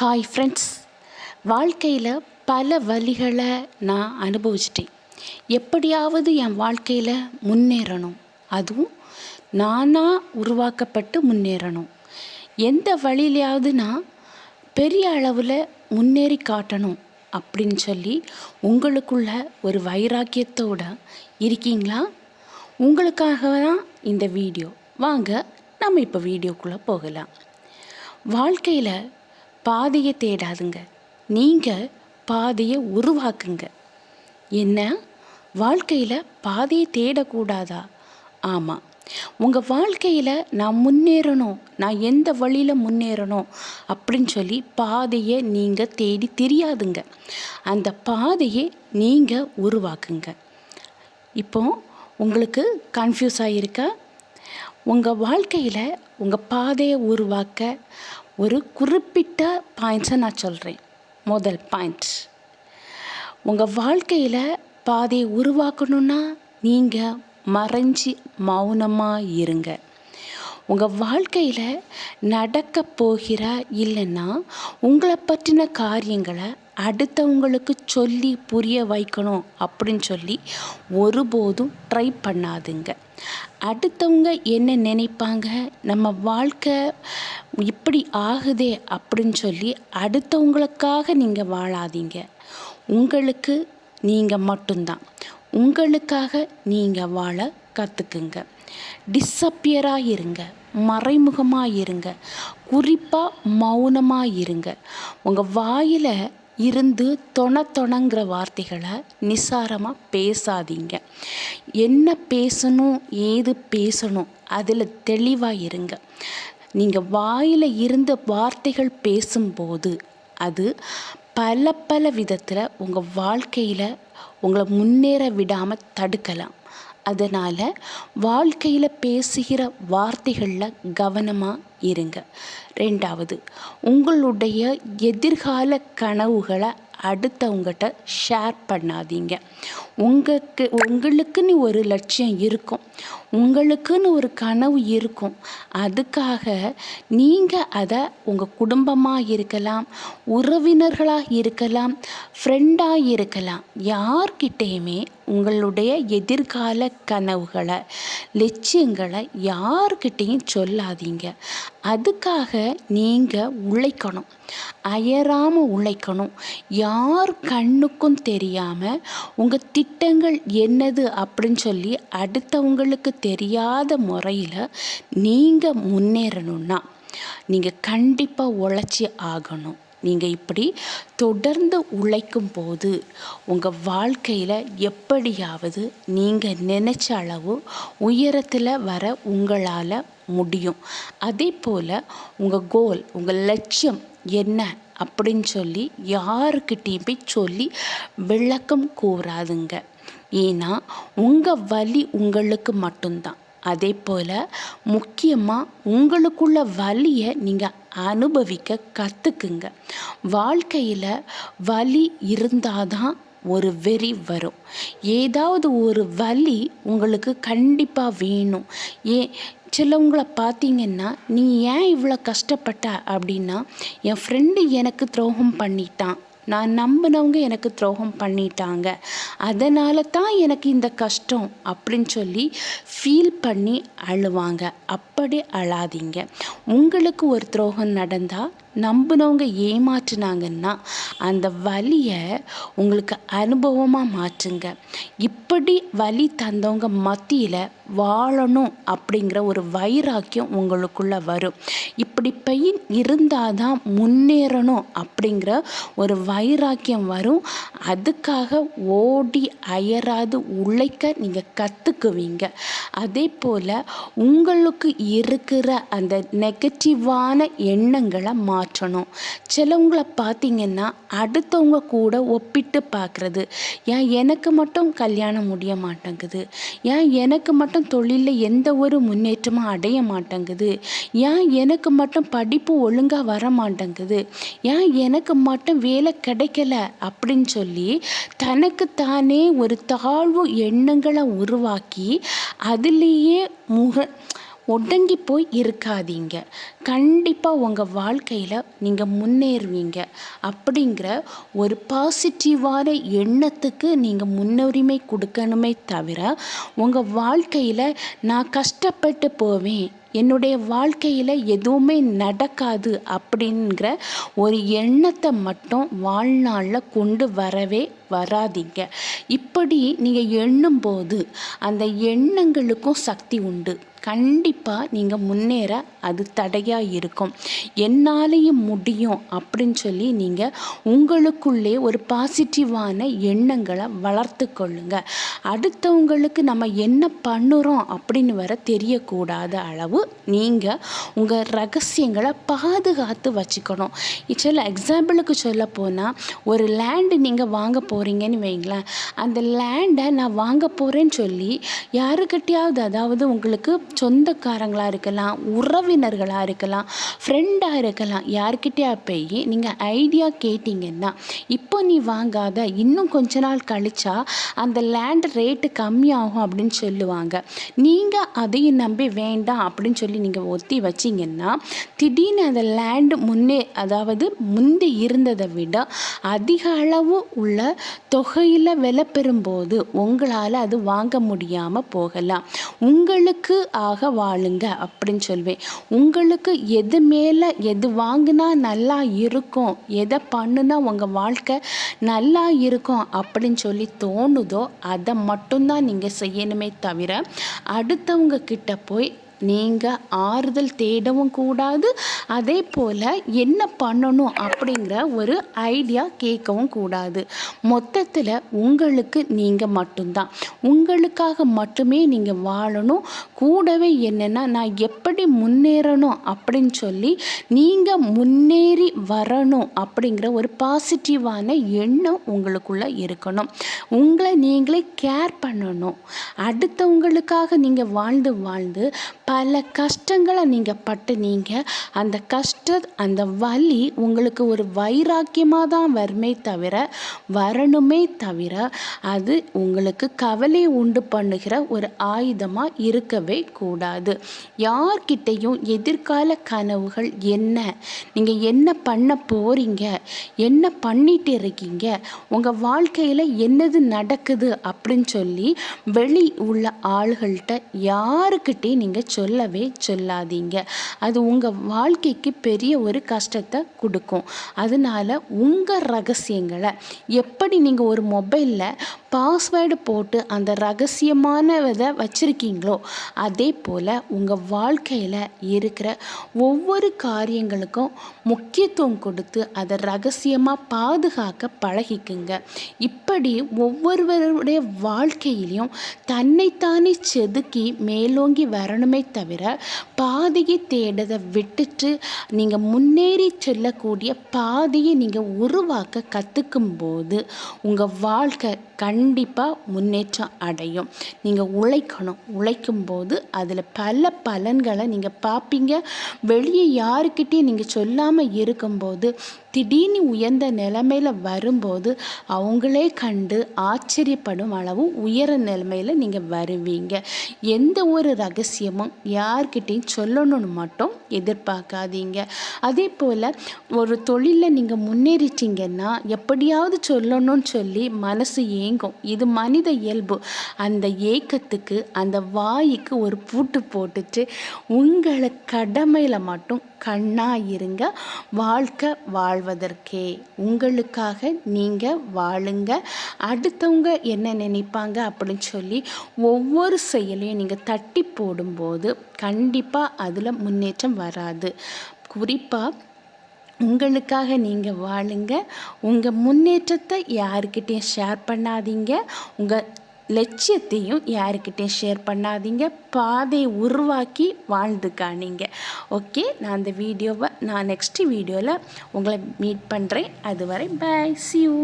Hi friends வாழ்க்கையில் பல வழிகளை நான் அனுபவிச்சிட்டேன். எப்படியாவது என் வாழ்க்கையில் முன்னேறணும். அதுவும் நானாக உருவாக்கப்பட்டு முன்னேறணும். எந்த வழியிலையாவது நான் பெரிய அளவில் முன்னேறி காட்டணும் அப்படின்னு சொல்லி உங்களுக்குள்ள ஒரு வைராக்கியத்தோடு இருக்கீங்களா? உங்களுக்காக தான் இந்த வீடியோ. வாங்க நம்ம இப்போ வீடியோக்குள்ளே போகலாம். வாழ்க்கையில் பாதையை தேடாதுங்க. நீங்கள் பாதையை உருவாக்குங்க. என்ன? வாழ்க்கையில் பாதையை தேடக்கூடாதா? ஆமாம் உங்கள் வாழ்க்கையில் நான் முன்னேறணும் நான் எந்த வழியில் முன்னேறணும் அப்படின்னு சொல்லி பாதையை நீங்கள் தேடி தெரியாதுங்க. அந்த பாதையை நீங்கள் உருவாக்குங்க. இப்போ உங்களுக்கு கன்ஃபியூஸ் ஆகிருக்கா உங்கள் வாழ்க்கையில் உங்கள் பாதையை உருவாக்க ஒரு குறிப்பிட்ட பாயிண்ட்ஸை நான் சொல்கிறேன் முதல் பாயிண்ட் உங்கள் வாழ்க்கையில் பாதையை உருவாக்கணுன்னா நீங்கள் மறைஞ்சி மௌனமாக இருங்க. உங்கள் வாழ்க்கையில் நடக்க போகிற இல்லைன்னா உங்களை பற்றின காரியங்களை அடுத்தவங்களுக்கு சொல்லி புரிய வைக்கணும் அப்படின்னு சொல்லி ஒருபோதும் ட்ரை பண்ணாதுங்க. அடுத்தவங்க என்ன நினைப்பாங்க? நம்ம வாழ்க்கை இப்படி ஆகுதே அப்படின்னு சொல்லி அடுத்தவங்களுக்காக நீங்கள் வாழாதீங்க. உங்களுக்கு நீங்கள் மட்டும்தான். உங்களுக்காக நீங்கள் வாழ கற்றுக்குங்க டிஸப்பியராக இருங்க மறைமுகமாக இருங்க குறிப்பாக மௌனமாக இருங்க உங்கள் வாயில் இருந்து தொண தொணங்கிற வார்த்தைகளை நிசாரமாக பேசாதீங்க. என்ன பேசணும் ஏது பேசணும் அதில் தெளிவாக இருங்க நீங்கள் வாயில் இருந்த வார்த்தைகள் பேசும்போது அது பல பல விதத்தில் உங்கள் வாழ்க்கையில் உங்களை முன்னேற விடாமல் தடுக்கலாம். அதனால் வாழ்க்கையில் பேசுகிற வார்த்தைகளில் கவனமாக இருங்க. ரெண்டாவது உங்களுடைய எதிர்கால கனவுகளை அடுத்தவங்ககிட்ட ஷேர் பண்ணாதீங்க. உங்களுக்கு உங்களுக்குன்னு ஒரு லட்சியம் இருக்கும். உங்களுக்குன்னு ஒரு கனவு இருக்கும். அதுக்காக நீங்கள் அதை உங்கள் குடும்பமாக இருக்கலாம் உறவினர்களாக இருக்கலாம் ஃப்ரெண்டாக இருக்கலாம். யார்கிட்டேயுமே உங்களுடைய எதிர்கால கனவுகளை லட்சியங்களை யார்கிட்டேயும் சொல்லாதீங்க. அதுக்காக நீங்கள் உழைக்கணும். அயராமல் உழைக்கணும். யார் கண்ணுக்கும் தெரியாமல் உங்கள் திட்டங்கள் என்னது அப்படின்னு சொல்லி அடுத்தவங்களுக்கு தெரியாத முறையில் நீங்கள் முன்னேறணுன்னா நீங்கள் கண்டிப்பாக உழைச்சி ஆகணும். நீங்கள் இப்படி தொடர்ந்து உழைக்கும் போது உங்கள் வாழ்க்கையில் எப்படியாவது நீங்கள் நினச்ச அளவு உயரத்தில் வர உங்களால் முடியும். அதே போல் உங்கள் கோல் உங்கள் லட்சியம் என்ன அப்படின்னு சொல்லி யாருக்கிட்டேயும் போய் சொல்லி விளக்கம் கூறாதுங்க. ஏன்னா உங்கள் வழி உங்களுக்கு மட்டும்தான். அதே போல் முக்கியமாக உங்களுக்குள்ள வலியை நீங்கள் அனுபவிக்க கற்றுக்குங்க வாழ்க்கையில் வலி இருந்தால் தான் ஒரு வெறி வரும். ஏதாவது ஒரு வலி உங்களுக்கு கண்டிப்பாக வேணும். ஏன் சிலவங்கள பார்த்தீங்கன்னா நீ ஏன் இவ்வளோ கஷ்டப்பட்ட? அப்படின்னா என் ஃப்ரெண்டு எனக்கு துரோகம் பண்ணிட்டான். நான் நம்பினவங்க எனக்கு துரோகம் பண்ணிட்டாங்க. அதனால தான் எனக்கு இந்த கஷ்டம் அப்படின்னு சொல்லி ஃபீல் பண்ணி அழுவாங்க. அப்படி அழாதீங்க. உங்களுக்கு ஒரு துரோகம் நடந்தால் நம்பினவங்க ஏமாற்றினாங்கன்னா அந்த வலியை உங்களுக்கு அனுபவமாக மாற்றுங்க. இப்படி வலி தந்தவங்க மத்தியில் வாழணும் அப்படிங்கிற ஒரு வைராக்கியம் உங்களுக்குள்ளே வரும். இப்படி பெயின் இருந்தால் தான் முன்னேறணும் அப்படிங்கிற ஒரு வைராக்கியம் வரும். அதுக்காக ஓடி அயராது உழைக்க நீங்கள் கற்றுக்குவீங்க அதே போல் உங்களுக்கு இருக்கிற அந்த நெகட்டிவான எண்ணங்களை மாற்றணும். சிலவங்கள பார்த்தீங்கன்னா அடுத்தவங்க கூட ஒப்பிட்டு பார்க்குறது ஏன் எனக்கு மட்டும் கல்யாணம் முடிய மாட்டேங்குது? ஏன் எனக்கு மட்டும் தொழிலில் எந்த ஒரு முன்னேற்றமும் அடைய மாட்டேங்குது? ஏன் எனக்கு மட்டும் படிப்பு ஒழுங்காக வர மாட்டேங்குது? ஏன் எனக்கு மட்டும் வேலை கிடைக்கல? அப்படின்னு சொல்லி தனக்கு தானே ஒரு தாழ்வு எண்ணங்களை உருவாக்கி அதுலேயே முக ஒடுங்கி போய் இருக்காதீங்க. கண்டிப்பாக உங்கள் வாழ்க்கையில் நீங்கள் முன்னேறுவீங்க. அப்படிங்கிற ஒரு பாசிட்டிவான எண்ணத்துக்கு நீங்கள் முன்னுரிமை கொடுக்கணுமே தவிர உங்கள் வாழ்க்கையில் நான் கஷ்டப்பட்டு போவேன். என்னுடைய வாழ்க்கையில் எதுவுமே நடக்காது அப்படிங்கிற ஒரு எண்ணத்தை மட்டும் வாழ்நாளில் கொண்டு வரவே வராதீங்க. இப்படி நீங்கள் எண்ணும்போது அந்த எண்ணங்களுக்கும் சக்தி உண்டு. கண்டிப்பாக நீங்கள் முன்னேற அது தடையாக இருக்கும். என்னாலேயும் முடியும் அப்படின்னு சொல்லி நீங்கள் உங்களுக்குள்ளே ஒரு பாசிட்டிவான எண்ணங்களை வளர்த்து கொள்ளுங்க. அடுத்தவங்களுக்கு நம்ம என்ன பண்ணுறோம் அப்படின்னு வர தெரியக்கூடாத அளவு நீங்கள் உங்கள் ரகசியங்களை பாதுகாத்து வச்சுக்கணும். சில எக்ஸாம்பிளுக்கு சொல்ல போனால் ஒரு லேண்டு நீங்கள் வாங்க போகிறீங்கன்னு வைங்களேன். அந்த லேண்டை நான் வாங்க போகிறேன்னு சொல்லி யாருக்கிட்டையாவது அதாவது உங்களுக்கு சொந்தக்காரங்களாக இருக்கலாம் உறவினர்களாக இருக்கலாம் ஃப்ரெண்டாக இருக்கலாம் யார்கிட்டயா போய் நீங்கள் ஐடியா கேட்டிங்கன்னா இப்போ நீ வாங்காத இன்னும் கொஞ்ச நாள் கழிச்சா அந்த லேண்ட் ரேட்டு கம்மியாகும் அப்படின்னு சொல்லுவாங்க. நீங்கள் அதையும் நம்பி வேண்டாம் அப்படின்னு சொல்லி நீங்கள் ஒத்தி வச்சிங்கன்னா திடீர்னு அந்த லேண்டு முன்னே அதாவது முந்தி இருந்ததை விட அதிக அளவு உள்ள தொகையில் விலை பெறும்போது உங்களால் அது வாங்க முடியாமல் போகலாம். உங்களுக்கு ஆக வாழுங்க அப்படின்னு சொல்வேன். உங்களுக்கு எது மேலே எது வாங்கினா நல்லா இருக்கும் எதை பண்ணுனா உங்கள் வாழ்க்கை நல்லா இருக்கும் அப்படின்னு சொல்லி தோணுதோ அதை மட்டும்தான் நீங்கள் செய்யணுமே தவிர அடுத்தவங்க கிட்ட போய் நீங்கள் ஆறுதல் தேடவும் கூடாது. அதே போல் என்ன பண்ணணும் அப்படிங்கிற ஒரு ஐடியா கேட்கவும் கூடாது. மொத்தத்தில் உங்களுக்கு நீங்கள் மட்டும்தான். உங்களுக்காக மட்டுமே நீங்கள் வாழணும். கூடவே என்னென்னா நான் எப்படி முன்னேறணும் அப்படின்னு சொல்லி நீங்கள் முன்னேறி வரணும் அப்படிங்கிற ஒரு பாசிட்டிவான எண்ணம் உங்களுக்குள்ளே இருக்கணும். உங்களை நீங்களே கேர் பண்ணணும். அடுத்தவங்களுக்காக நீங்கள் வாழ்ந்து வாழ்ந்து பல கஷ்டங்களை நீங்கள் பட்டு நீங்கள் அந்த கஷ்ட அந்த வலி உங்களுக்கு ஒரு வைராக்கியமாக தான் வருமே தவிர வரணுமே தவிர அது உங்களுக்கு கவலை உண்டு பண்ணுகிற ஒரு ஆயுதமாக இருக்கவே கூடாது. யார்கிட்டையும் எதிர்கால கனவுகள் என்ன? நீங்கள் என்ன பண்ண போகிறீங்க என்ன பண்ணிட்டு இருக்கீங்க? உங்கள் வாழ்க்கையில் என்னது நடக்குது அப்படின்னு சொல்லி வெளி உள்ள ஆள்கள்கிட்ட யாருக்கிட்டே நீங்கள் சொல்லவே சொல்லாதீங்க. அது உங்கள் வாழ்க்கைக்கு பெரிய ஒரு கஷ்டத்தை கொடுக்கும். அதனால் உங்கள் ரகசியங்களை எப்படி நீங்கள் ஒரு மொபைலில் பாஸ்வேர்டு போட்டு அந்த ரகசியமான இதை வச்சுருக்கீங்களோ அதே போல் உங்கள் வாழ்க்கையில் இருக்கிற ஒவ்வொரு காரியங்களுக்கும் முக்கியத்துவம் கொடுத்து அதை ரகசியமாக பாதுகாக்க பழகிக்குங்க. இப்படி ஒவ்வொருவருடைய வாழ்க்கையிலையும் தன்னைத்தானே செதுக்கி மேலோங்கி வரணுமே தவிர பாதியை தேடதை விட்டுட்டு நீங்கள் முன்னேறி செல்லக்கூடிய பாதையை நீங்கள் உருவாக்க கற்றுக்கும் போது உங்கள் வாழ்க்கை கண்டிப்பாக முன்னேற்றம் அடையும். நீங்கள் உழைக்கணும். உழைக்கும்போது அதில் பல பலன்களை நீங்கள் பார்ப்பீங்க வெளியே யாருக்கிட்டேயும் நீங்கள் சொல்லாமல் இருக்கும்போது திடீர்னு உயர்ந்த நிலைமையில் வரும்போது அவங்களே கண்டு ஆச்சரியப்படும் அளவு உயர நிலைமையில் நீங்கள் வருவீங்க. எந்த ஒரு ரகசியமும் யார்கிட்டையும் சொல்லணும்னு மட்டும் எதிர்பார்க்காதீங்க. அதே போல் ஒரு தொழிலில் நீங்கள் முன்னேறிட்டீங்கன்னா எப்படியாவது சொல்லணும்னு சொல்லி மனசு ஏன் ஏங்கும் இது மனித இயல்பு. அந்த ஏக்கத்துக்கு அந்த வாய்க்கு ஒரு பூட்டு போட்டுட்டு உங்களை கடமையில் மட்டும் கண்ணாக இருங்க வாழ்க்கை வாழ்வதற்கே. உங்களுக்காக நீங்கள் வாழுங்க. அடுத்தவங்க என்ன நினைப்பாங்க அப்படின்னு சொல்லி ஒவ்வொரு செயலையும் நீங்கள் தட்டி போடும்போது கண்டிப்பாக அதில் முன்னேற்றம் வராது. குறிப்பாக உங்களுக்காக நீங்கள் வாழுங்க. உங்கள் முன்னேற்றத்தை யாருக்கிட்டேயும் ஷேர் பண்ணாதீங்க. உங்கள் லட்சியத்தையும் யாருக்கிட்டையும் ஷேர் பண்ணாதீங்க. பாதையை உருவாக்கி வாழ்ந்து காணிங்க. ஓகே நான் அந்த வீடியோவை நான் நெக்ஸ்ட் வீடியோவில் உங்களை மீட் பண்ணுறேன் அதுவரை பாய் சி யூ